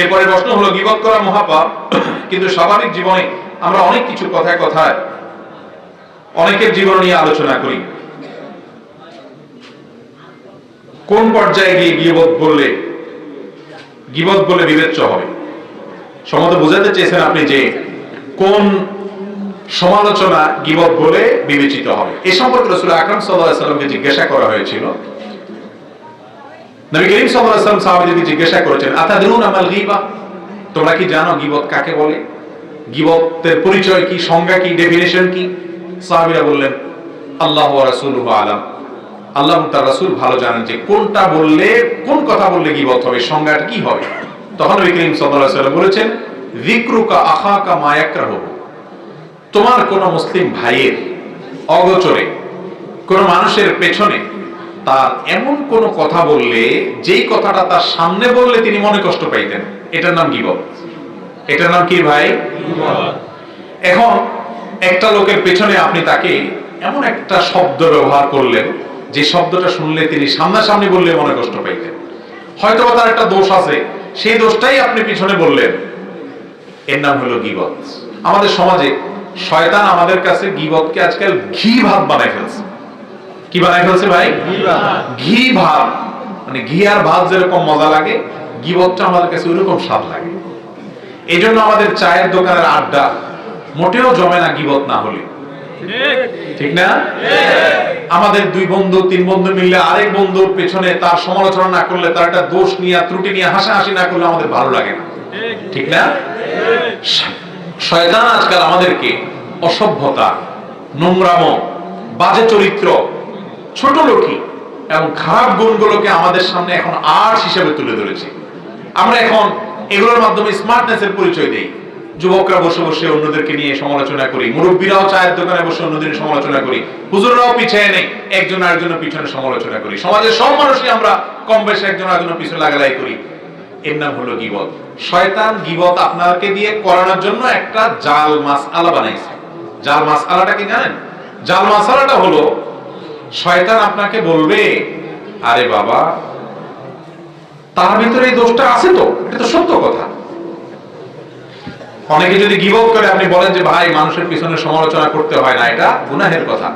এরপরে প্রশ্ন হলো, গিবত করা মহাপাপ, কিন্তু স্বাভাবিক জীবনে আমরা অনেক কিছু কথায় কথায় অনেকের জীবন নিয়ে আলোচনা করি। কোন পর্যায়ে গিয়ে গিবত বললে, গিবত বলে বিবেচ্য হবে? সম্ভবত বোঝাতে চেয়েছেন আপনি যে কোন সমালোচনা গিবত বলে বিবেচিত হবে। এ সম্পর্কে রসুল আকরাম সাল্লাহ সাল্লামকে জিজ্ঞাসা করা হয়েছিল। নবী করিম সাল্লাল্লাহু আলাইহি জিজ্ঞাসা করেছেন, আতাদরুন আমাল গীবা? তোমরা কি জানো গীবত কাকে বলে? গীবতের পরিচয় কি? সংজ্ঞা কি? ডেফিনেশন কি? সাহাবীরা বললেন, আল্লাহ ওয়া রাসূলুহু আলাম। আল্লাহ তার রাসূল ভালো জানেন যে কোনটা বললে, কোন কথা বললে গীবত হবে, সংজ্ঞাটা কি হবে। তখন নবী করিম সাল্লাল্লাহু আলাইহি ওয়াসাল্লাম বলেছেন, যিকরুকা আখাকা মা ইয়াকরাহু। তোমার কোন মুসলিম ভাইয়ের অগোচরে, কোন মানুষের পেছনে তার এমন কোন কথা বললে, যেই কথাটা তার সামনে বললে তিনি মনে কষ্ট পাইতেন। এটার নাম গিবত এটার নাম কি ভাই? এখন একটা লোকের পেছনে আপনি তাকে এমন একটা শব্দ ব্যবহার করলেন, যে শব্দটা শুনলে তিনি সামনাসামনি বললে মনে কষ্ট পাইতেন। হয়তো তার একটা দোষ আছে, সেই দোষটাই আপনি পিছনে বললেন। এর নাম হলো গিবত। আমাদের সমাজে শয়তান আমাদের কাছে গিবতকে আজকাল ঘি ভাত বানায় ফেলছে। কি বানায় ফেলছে ভাই? ঘি ভাত মানে ঘি আর ভাত যেরকম মজা লাগে গিবতটা আমাদের কাছে ওইরকম স্বাদ লাগে। এই জন্য আমাদের চায়ের দোকানের আড্ডা মোটেও জমে না গিবত না হলে। ঠিক না? আমাদের দুই বন্ধু তিন বন্ধু মিললে আরেক বন্ধুর পেছনে তার সমালোচনা না করলে তার একটা দোষ নিয়ে ত্রুটি নিয়ে হাসাহাসি না করলে আমাদের ভালো লাগে না। ঠিক না? শয়তান আজকাল আমাদেরকে অসভ্যতা নোংরাম বাজে চরিত্র ছোট লোকই এবং খারাপ গুণগুলোকে আমাদের সামনে এখন আর্টস হিসেবে তুলে ধরেছে। আমরা এখন এগুলোর মাধ্যমে স্মার্টনেসের পরিচয় দেই। যুবকরা বসে বসে অন্যদেরকে নিয়ে সমালোচনা করি, মুরব্বীরাও চায়ের দোকানে বসে অন্যদের সমালোচনা করি, হুজুররাও পিছিয়ে নেই, একজন আরেকজনের পিছনে সমালোচনা করি। সমাজের সব মানুষই আমরা কম বেশি একজন আরেকজনের পিছনে লাগালাই করি। এর নাম হলো গিবত। শয়তান গিবত আপনাকে দিয়ে করানোর জন্য একটা জাল মাছ আলা বানাইছে। জাল মাছ আলাটা কি জানেন? জাল মাছ মাসালাটা হলো শয়তান আপনাকে বলবে, আরে বাবা, তার ভিতরে এই দোষটা আছে তো, এটা তো সত্য কথা। অনেকে যদি গিবত করে, আপনি বলেন যে, ভাই, মানুষের পিছনে সমালোচনা করতে হয় না, এটা গুনাহের কথা।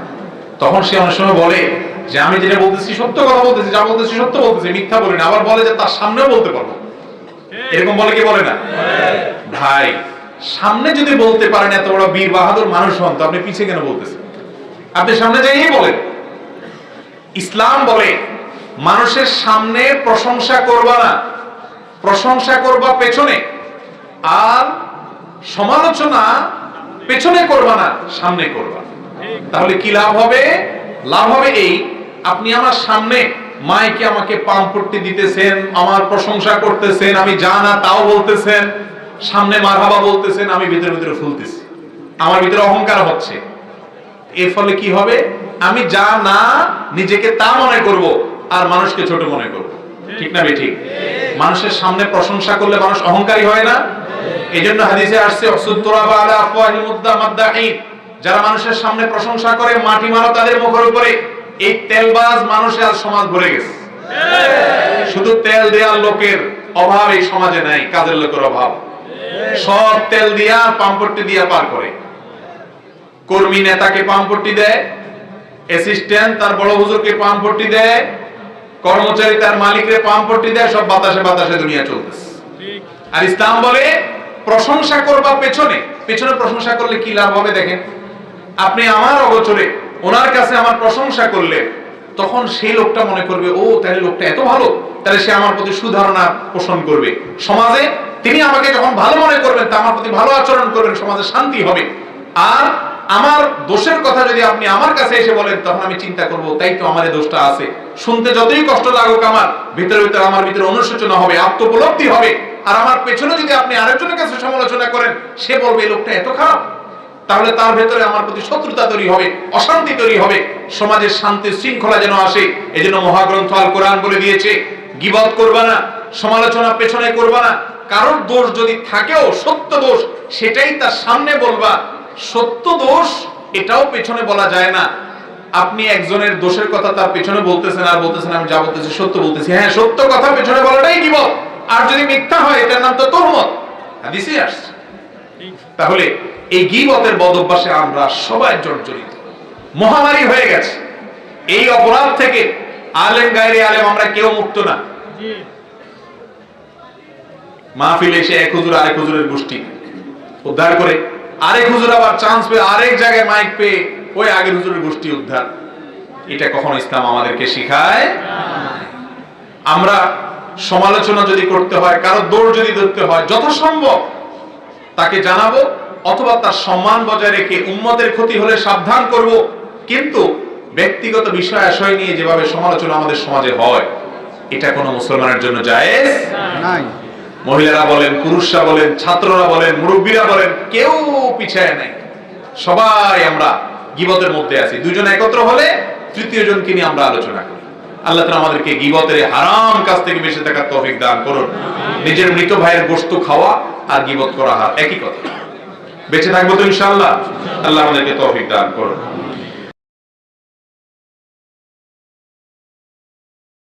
তখন সে অনেক সময় বলে যে, আমি যেটা বলতেছি সত্য কথা বলতেছি, যা বলতেছি সত্য বলতেছি, মিথ্যা বলি না। আবার বলে যে, তার সামনেও বলতে পারব। এরকম বলে কি বলে না? ভাই, সামনে যদি বলতে পারেন, এত বড় বীর বাহাদুর মানুষ হন, তো আপনি পিছিয়ে কেন বলতেছেন? আপনি সামনে যাইয়ে বলেন। ইসলাম বলে, মানুষের সামনে প্রশংসা করবা না। প্রশংসা করবা পেছনে, আর সমালোচনা পেছনে করবা না, সামনে করবা। তাহলে কি লাভ হবে? লাভ হবে এই, আপনি আমার সামনে মাইকে আমাকে পাম্পট্টি দিতেছেন, আমার প্রশংসা করতেছেন, আমি যা না তাও বলতেছেন, সামনে মারহাবা বলতেছেন, আমি ভিতরে ভিতরে ফুলতেছি। আমার ভিতরে অহংকার হচ্ছে। এর ফলে কি হবে? আমি যা না নিজেকে তা মনে করব, আর মানুষকে ছোট মনে করব। ঠিক না ঠিক মানুষের সামনে প্রশংসা করলে মানুষ অহংকারী হয় না? এই জন্য হাদিসে আসছে যারা মানুষের সামনে প্রশংসা করে, মাটি মারো তাদের মুখের উপরে। এই তেলবাজ মানুষের আজ সমাজ ভরে গেছে। শুধু তেল দেওয়ার লোকের অভাব এই সমাজে নাই, কাজের লোকের অভাব। সব তেল দিয়া পাম্পট্টি দিয়া পার করে। কর্মী নেতাকে পাম্পট্টি দেয় অ্যাসিস্ট্যান্ট তার বড় হুজুরকে পাম্পট্টি দেয় কর্মচারী তার মালিকরে পাম্পট্টি দেয় সব বাতাসে বাতাসে দুনিয়া চলতেছে। আর ইসলাম বলে প্রশংসা করবা পেছনে পেছনে প্রশংসা করলে কি লাভ হবে দেখেন? আপনি আমার অগোচরে ওনার কাছে আমার প্রশংসা করলে তখন সেই লোকটা মনে করবে ও তাহলে লোকটা এত ভালো তাহলে সে আমার প্রতি সুধারণা পোষণ করবে। সমাজে তিনি আমাকে যখন ভালো মনে করবেন তা আমার প্রতি ভালো আচরণ করবেন সমাজে শান্তি হবে। আর আমার দোষের কথা যদি আপনি আমার কাছে এসে বলেন, তখন আমি চিন্তা করব, তাই তো আমার দোষটা আছে। শুনতে যতই কষ্ট লাগুক আমার, ভিতরে ভিতরে আমার ভিতরে অনুশোচনা হবে, আত্মোপলব্ধি হবে। আর আমার পেছনে যদি আপনি আরেকজনের কাছে সমালোচনা করেন, সে বলবে, এই লোকটা এত খারাপ। তাহলে তার ভেতরে আমার প্রতি শত্রুতা তৈরি হবে, অশান্তি তৈরি হবে। সমাজের শান্তি শৃঙ্খলা যেন আসে, এই জন্য মহাগ্রন্থ আল কোরআন বলে দিয়েছে, গিবত করবা না, সমালোচনা পেছনে করবা না। কারোর দোষ যদি থাকেও, সত্য দোষ, সেটাই তার সামনে বলবা সত্য দোষ এটাও পেছনে বলা যায় না। আপনি একজনের দোষের কথা তার পেছনে বলতেছেন আর বলতেছেন আমি যা বলতেছি সত্য বলতেছি। হ্যাঁ সত্য কথা পেছনে বলাটাই গিবত আর যদি মিথ্যা হয়, এটার নাম তো তোহমত। হাদিসে তাহলে এই গিবতের বদ অভ্যাসে আমরা সবাই জর্জরিত। মহামারী হয়ে গেছে। এই অপরাধ থেকে আলেম গায়রে আলেম আমরা কেউ মুক্ত না। মাহফিলে এসে এক হুজুর আরেক হুজুরের গোষ্ঠী উদ্ধার করে আরেক হুজুর আবার চান্স পেয়ে আরেক জায়গায় মাইক পেয়ে ওই আগের হুজুরের গোষ্ঠী উদ্ধার। এটা কখনো ইসলাম আমাদেরকে শিখায় আমরা সমালোচনা যদি করতে হয়, কারও দৌড় যদি ধরতে হয়, যথাসম্ভব তাকে জানাব, অথবা তার সম্মান বজায় রেখে উম্মতের ক্ষতি হলে সাবধান করব। কিন্তু ব্যক্তিগত বিষয় আশয় নিয়ে যেভাবে সমালোচনা আমাদের সমাজে হয়, এটা কোনো মুসলমানের জন্য জায়েজ নাই। মহিলারা বলেন, পুরুষরা বলেন, ছাত্ররা বলেন, মুরব্বীরা বলেন, কেউ পিছায় নাই। সবাই আমরা গিবতের মধ্যে আছি। দুজন একত্র হলে তৃতীয় জনকে নিয়ে আমরা আলোচনা করি। আল্লাহ তাআলা আমাদেরকে গিবতের হারাম কাজ থেকে বেঁচে থাকার তৌফিক দান করুন। নিজের মৃত ভাইয়ের গোশত খাওয়া আর গিবত করা হার। একই কথা। বেঁচে থাকব তো ইনশাআল্লাহ। আল্লাহ আমাদেরকে তৌফিক দান করুন।